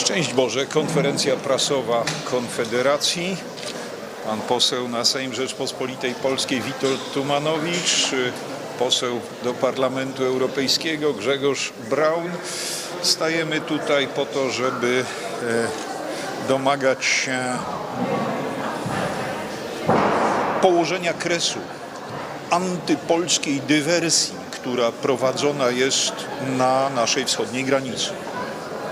Szczęść Boże, konferencja prasowa Konfederacji. Pan poseł na Sejm Rzeczpospolitej Polskiej Witold Tumanowicz, y, poseł do Parlamentu Europejskiego Grzegorz Braun. Stajemy tutaj po to, żeby e, domagać się położenia kresu antypolskiej dywersji, która prowadzona jest na naszej wschodniej granicy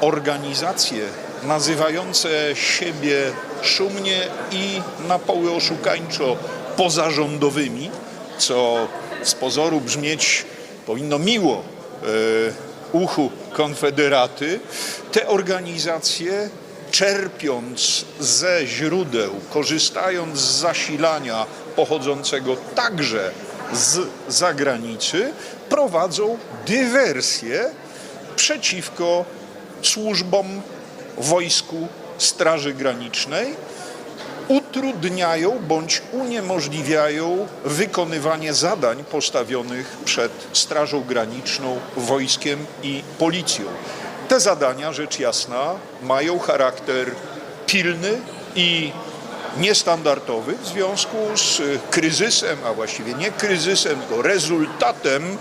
organizacje nazywające siebie szumnie i na poły oszukańczo pozarządowymi, co z pozoru brzmieć powinno miło e, uchu konfederaty, te organizacje czerpiąc ze źródeł, korzystając z zasilania pochodzącego także z zagranicy, prowadzą dywersję przeciwko służbom, wojsku, Straży Granicznej, utrudniają bądź uniemożliwiają wykonywanie zadań postawionych przed Strażą Graniczną, wojskiem i policją. Te zadania, rzecz jasna, mają charakter pilny i niestandardowy w związku z kryzysem, a właściwie nie kryzysem, tylko rezultatem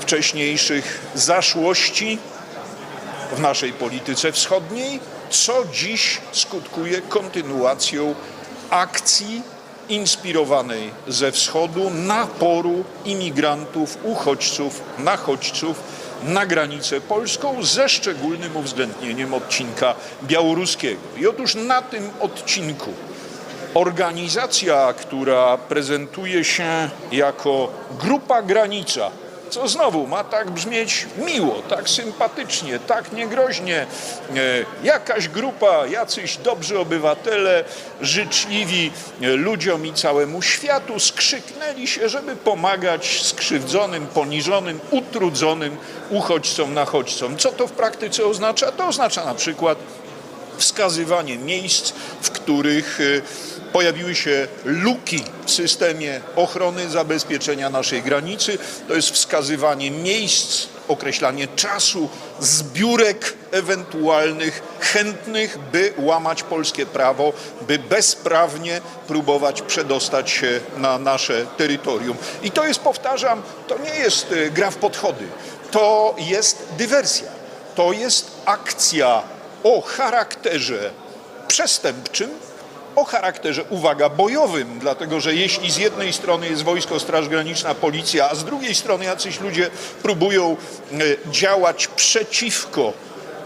wcześniejszych zaszłości w naszej polityce wschodniej, co dziś skutkuje kontynuacją akcji inspirowanej ze wschodu naporu imigrantów, uchodźców, nachodźców na granicę polską ze szczególnym uwzględnieniem odcinka białoruskiego. I otóż na tym odcinku organizacja, która prezentuje się jako grupa granica, co znowu ma tak brzmieć miło, tak sympatycznie, tak niegroźnie. E, Jakaś grupa, jacyś dobrzy obywatele, życzliwi e, ludziom i całemu światu skrzyknęli się, żeby pomagać skrzywdzonym, poniżonym, utrudzonym uchodźcom, nachodźcom. Co to w praktyce oznacza? To oznacza na przykład wskazywanie miejsc, w których e, pojawiły się luki w systemie ochrony, zabezpieczenia naszej granicy. To jest wskazywanie miejsc, określanie czasu, zbiórek ewentualnych chętnych, by łamać polskie prawo, by bezprawnie próbować przedostać się na nasze terytorium. I to jest, powtarzam, to nie jest e, gra w podchody, to jest dywersja, to jest akcja o charakterze przestępczym, o charakterze, uwaga, bojowym, dlatego że jeśli z jednej strony jest wojsko, Straż Graniczna, policja, a z drugiej strony jacyś ludzie próbują e, działać przeciwko,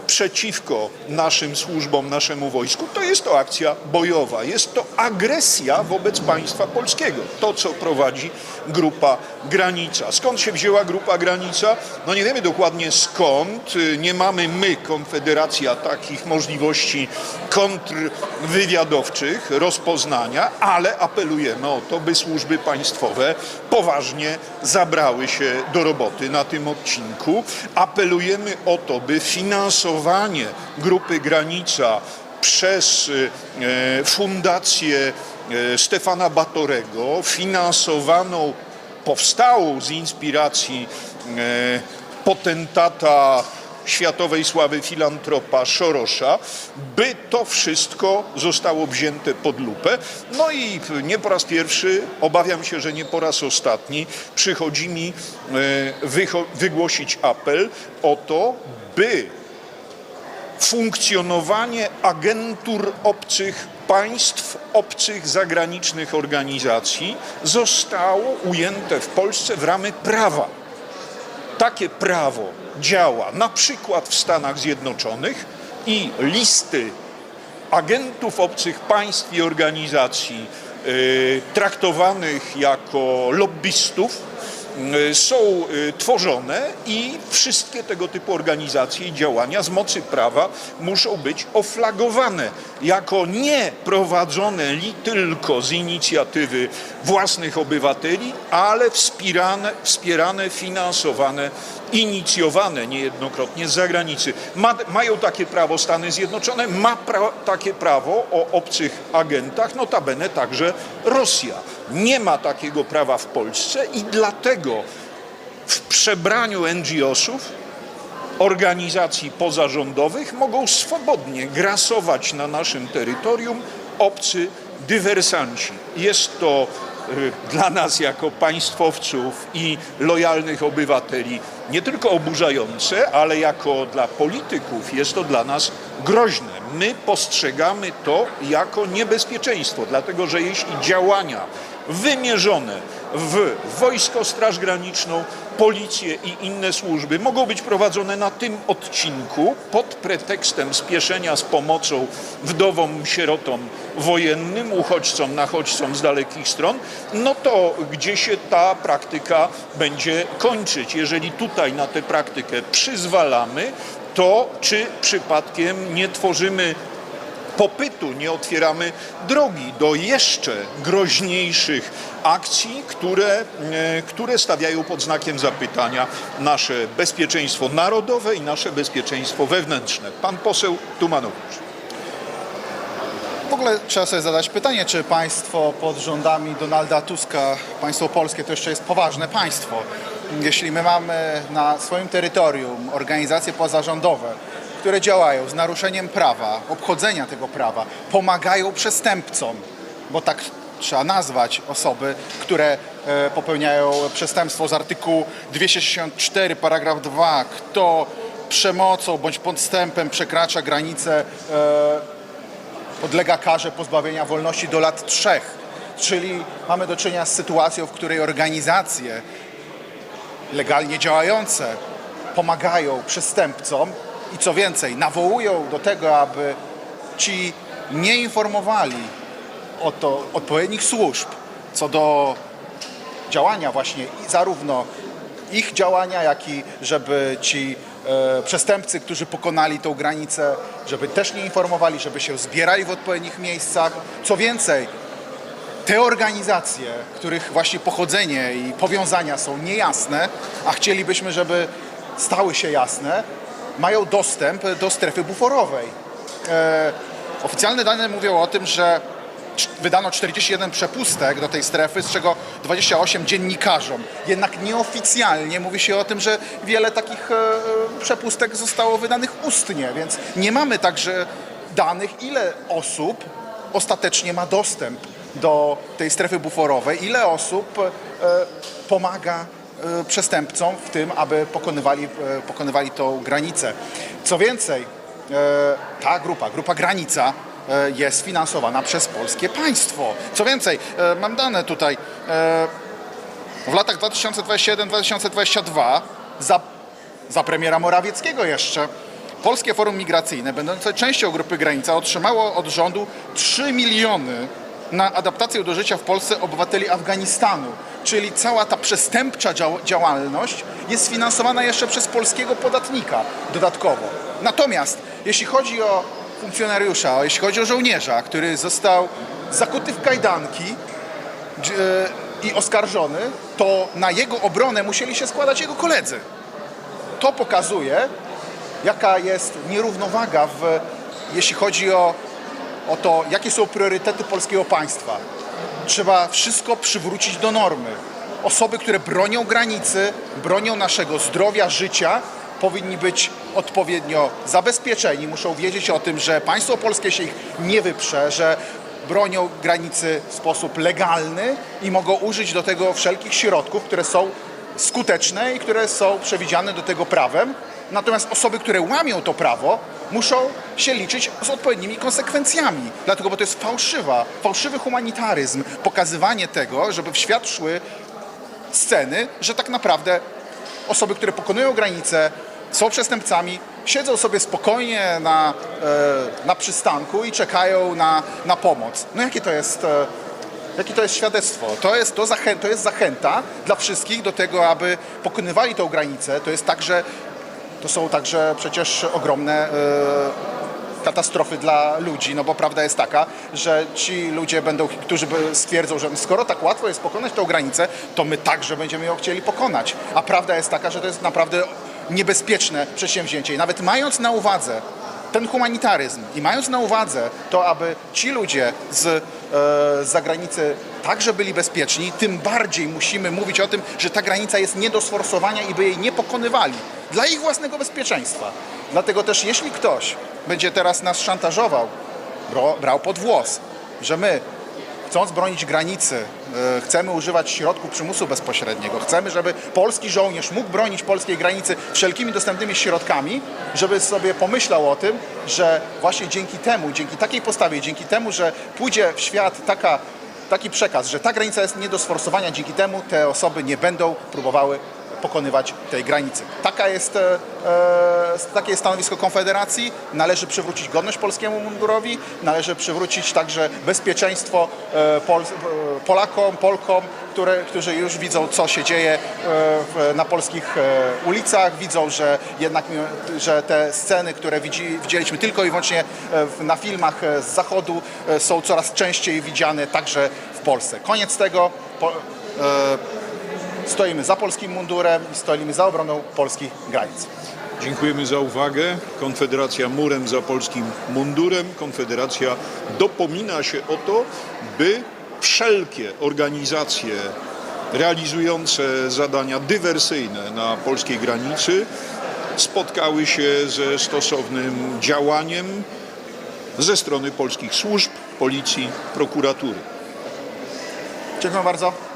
przeciwko naszym służbom, naszemu wojsku, to jest to akcja bojowa, jest to agresja wobec państwa polskiego, to co prowadzi grupa Granica. Skąd się wzięła grupa Granica? No nie wiemy dokładnie skąd, nie mamy my, Konfederacja, takich możliwości kontrwywiadowczych, rozpoznania, ale apelujemy o to, by służby państwowe poważnie zabrały się do roboty na tym odcinku. Apelujemy o to, by finansowanie grupy Granica przez e, fundację e, Stefana Batorego, finansowaną, powstałą z inspiracji e, potentata światowej sławy filantropa Szorosza, by to wszystko zostało wzięte pod lupę. No i nie po raz pierwszy, obawiam się, że nie po raz ostatni, przychodzi mi e, wygłosić apel o to, by funkcjonowanie agentur obcych państw, obcych zagranicznych organizacji zostało ujęte w Polsce w ramy prawa. Takie prawo działa na przykład w Stanach Zjednoczonych i listy agentów obcych państw i organizacji y, traktowanych jako lobbystów są y, tworzone i wszystkie tego typu organizacje i działania z mocy prawa muszą być oflagowane jako nie prowadzone tylko z inicjatywy własnych obywateli, ale wspierane, wspierane finansowane, inicjowane niejednokrotnie z zagranicy. Ma, mają takie prawo Stany Zjednoczone, ma pra, takie prawo o obcych agentach, notabene także Rosja. Nie ma takiego prawa w Polsce i dlatego w przebraniu NGO-sów organizacji pozarządowych mogą swobodnie grasować na naszym terytorium obcy dywersanci. Jest to y, dla nas jako państwowców i lojalnych obywateli nie tylko oburzające, ale jako dla polityków jest to dla nas groźne. My postrzegamy to jako niebezpieczeństwo, dlatego że jeśli działania wymierzone w wojsko, Straż Graniczną, policję i inne służby mogą być prowadzone na tym odcinku pod pretekstem spieszenia z pomocą wdowom, sierotom wojennym, uchodźcom, nachodźcom z dalekich stron, no to gdzie się ta praktyka będzie kończyć? Jeżeli tutaj na tę praktykę przyzwalamy, to czy przypadkiem nie tworzymy popytu, nie otwieramy drogi do jeszcze groźniejszych akcji, które, e, które stawiają pod znakiem zapytania nasze bezpieczeństwo narodowe i nasze bezpieczeństwo wewnętrzne. Pan poseł Tumanowicz. W ogóle trzeba sobie zadać pytanie, czy państwo pod rządami Donalda Tuska, państwo polskie, to jeszcze jest poważne państwo. Jeśli my mamy na swoim terytorium organizacje pozarządowe, które działają z naruszeniem prawa, obchodzenia tego prawa, pomagają przestępcom, bo tak trzeba nazwać osoby, które e, popełniają przestępstwo z artykułu 264 paragraf 2, kto przemocą bądź podstępem przekracza granicę e, podlega karze pozbawienia wolności do lat trzech. Czyli mamy do czynienia z sytuacją, w której organizacje legalnie działające pomagają przestępcom i co więcej, nawołują do tego, aby ci nie informowali o to odpowiednich służb co do działania właśnie zarówno ich działania, jak i żeby ci e, przestępcy, którzy pokonali tą granicę, żeby też nie informowali, żeby się zbierali w odpowiednich miejscach. Co więcej, te organizacje, których właśnie pochodzenie i powiązania są niejasne, a chcielibyśmy, żeby stały się jasne, mają dostęp do strefy buforowej. E, oficjalne dane mówią o tym, że wydano 41 przepustek do tej strefy, z czego 28 dziennikarzom. Jednak nieoficjalnie mówi się o tym, że wiele takich e, przepustek zostało wydanych ustnie, więc nie mamy także danych, ile osób ostatecznie ma dostęp do tej strefy buforowej, ile osób e, pomaga e, przestępcom w tym, aby pokonywali, e, pokonywali tą granicę. Co więcej, ta grupa, grupa Granica jest finansowana przez polskie państwo. Co więcej, mam dane tutaj, w latach 2021-2022 za, za premiera Morawieckiego jeszcze Polskie Forum Migracyjne, będące częścią Grupy Granica, otrzymało od rządu 3 miliony na adaptację do życia w Polsce obywateli Afganistanu. Czyli cała ta przestępcza dział- działalność jest finansowana jeszcze przez polskiego podatnika dodatkowo. Natomiast jeśli chodzi o funkcjonariusza, jeśli chodzi o żołnierza, który został zakuty w kajdanki, e, i oskarżony, to na jego obronę musieli się składać jego koledzy. To pokazuje, jaka jest nierównowaga, w, jeśli chodzi o, o to, jakie są priorytety polskiego państwa. Trzeba wszystko przywrócić do normy. Osoby, które bronią granicy, bronią naszego zdrowia, życia, powinni być odpowiednio zabezpieczeni. Muszą wiedzieć o tym, że państwo polskie się ich nie wyprze, że bronią granicy w sposób legalny i mogą użyć do tego wszelkich środków, które są skuteczne i które są przewidziane do tego prawem. Natomiast osoby, które łamią to prawo, muszą się liczyć z odpowiednimi konsekwencjami. Dlatego, bo to jest fałszywa, fałszywy humanitaryzm, pokazywanie tego, żeby w świat szły sceny, że tak naprawdę osoby, które pokonują granice, są przestępcami, siedzą sobie spokojnie na, e, na przystanku i czekają na, na pomoc. No jakie to jest, e, jakie to jest świadectwo? To jest, to, zachę, to jest zachęta dla wszystkich do tego, aby pokonywali tą granicę. To jest także, to są także przecież ogromne e, katastrofy dla ludzi, no bo prawda jest taka, że ci ludzie będą, którzy stwierdzą, że skoro tak łatwo jest pokonać tą granicę, to my także będziemy ją chcieli pokonać. A prawda jest taka, że to jest naprawdę niebezpieczne przedsięwzięcie. I nawet mając na uwadze ten humanitaryzm i mając na uwadze to, aby ci ludzie z z zagranicy także byli bezpieczni, tym bardziej musimy mówić o tym, że ta granica jest nie do sforsowania i by jej nie pokonywali dla ich własnego bezpieczeństwa. Dlatego też jeśli ktoś będzie teraz nas szantażował, brał pod włos, że my chcąc bronić granicy, e, chcemy używać środków przymusu bezpośredniego, chcemy, żeby polski żołnierz mógł bronić polskiej granicy wszelkimi dostępnymi środkami, żeby sobie pomyślał o tym, że właśnie dzięki temu, dzięki takiej postawie, dzięki temu, że pójdzie w świat taka, taki przekaz, że ta granica jest nie do sforsowania, dzięki temu te osoby nie będą próbowały pokonywać tej granicy. Taka jest, e, e, takie jest stanowisko Konfederacji. Należy przywrócić godność polskiemu mundurowi, należy przywrócić także bezpieczeństwo e, Pol, Polakom, Polkom, które, którzy już widzą, co się dzieje na polskich ulicach, widzą, że jednak że te sceny, które widzi, widzieliśmy tylko i wyłącznie na filmach z zachodu, są coraz częściej widziane także w Polsce. Koniec tego. Po, e, Stoimy za polskim mundurem i stoimy za obroną polskich granic. Dziękujemy za uwagę. Konfederacja murem za polskim mundurem. Konfederacja dopomina się o to, by wszelkie organizacje realizujące zadania dywersyjne na polskiej granicy spotkały się ze stosownym działaniem ze strony polskich służb, policji, prokuratury. Dziękuję bardzo.